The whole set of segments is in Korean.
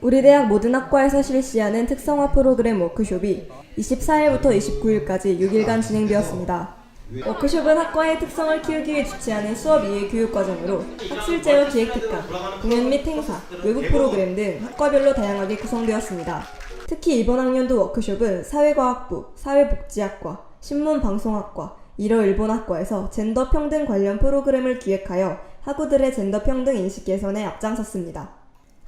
우리 대학 모든 학과에서 실시하는 특성화 프로그램 워크숍이 24일부터 29일까지 6일간 진행되었습니다. 워크숍은 학과의 특성을 키우기 위해 주최하는 수업 이해 교육 과정으로 학술 제휴 기획 특강, 공연 및 행사, 외부 프로그램 등 학과별로 다양하게 구성되었습니다. 특히 이번 학년도 워크숍은 사회과학부, 사회복지학과, 신문방송학과, 일어일본학과에서 젠더 평등 관련 프로그램을 기획하여 학우들의 젠더 평등 인식 개선에 앞장섰습니다.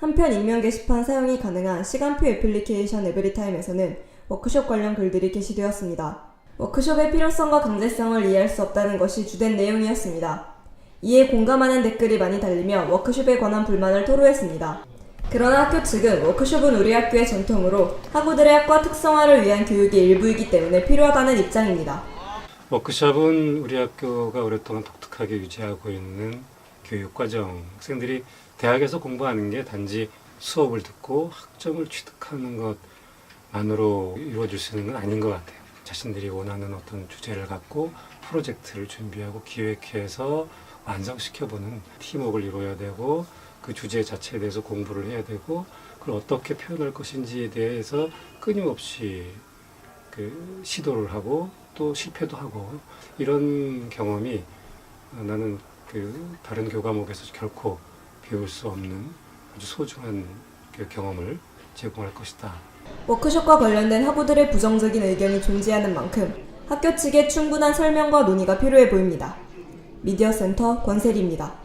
한편 익명 게시판 사용이 가능한 시간표 애플리케이션 에브리타임에서는 워크숍 관련 글들이 게시되었습니다. 워크숍의 필요성과 강제성을 이해할 수 없다는 것이 주된 내용이었습니다. 이에 공감하는 댓글이 많이 달리며 워크숍에 관한 불만을 토로했습니다. 그러나 학교 측은 워크숍은 우리 학교의 전통으로 학우들의 학과 특성화를 위한 교육의 일부이기 때문에 필요하다는 입장입니다. 워크숍은 우리 학교가 오랫동안 독특하게 유지하고 있는 교육 과정. 학생들이 대학에서 공부하는 게 단지 수업을 듣고 학점을 취득하는 것만으로 이루어질 수 있는 건 아닌 것 같아요. 자신들이 원하는 어떤 주제를 갖고 프로젝트를 준비하고 기획해서 완성시켜보는 팀워크를 이루어야 되고 그 주제 자체에 대해서 공부를 해야 되고 그걸 어떻게 표현할 것인지에 대해서 끊임없이 그 시도를 하고 또 실패도 하고 이런 경험이 어, 나는 그 다른 교과목에서 결코 배울 수 없는 아주 소중한 그 경험을 제공할 것이다. 워크숍과 관련된 학우들의 부정적인 의견이 존재하는 만큼 학교 측의 충분한 설명과 논의가 필요해 보입니다. 미디어 센터 권세리입니다.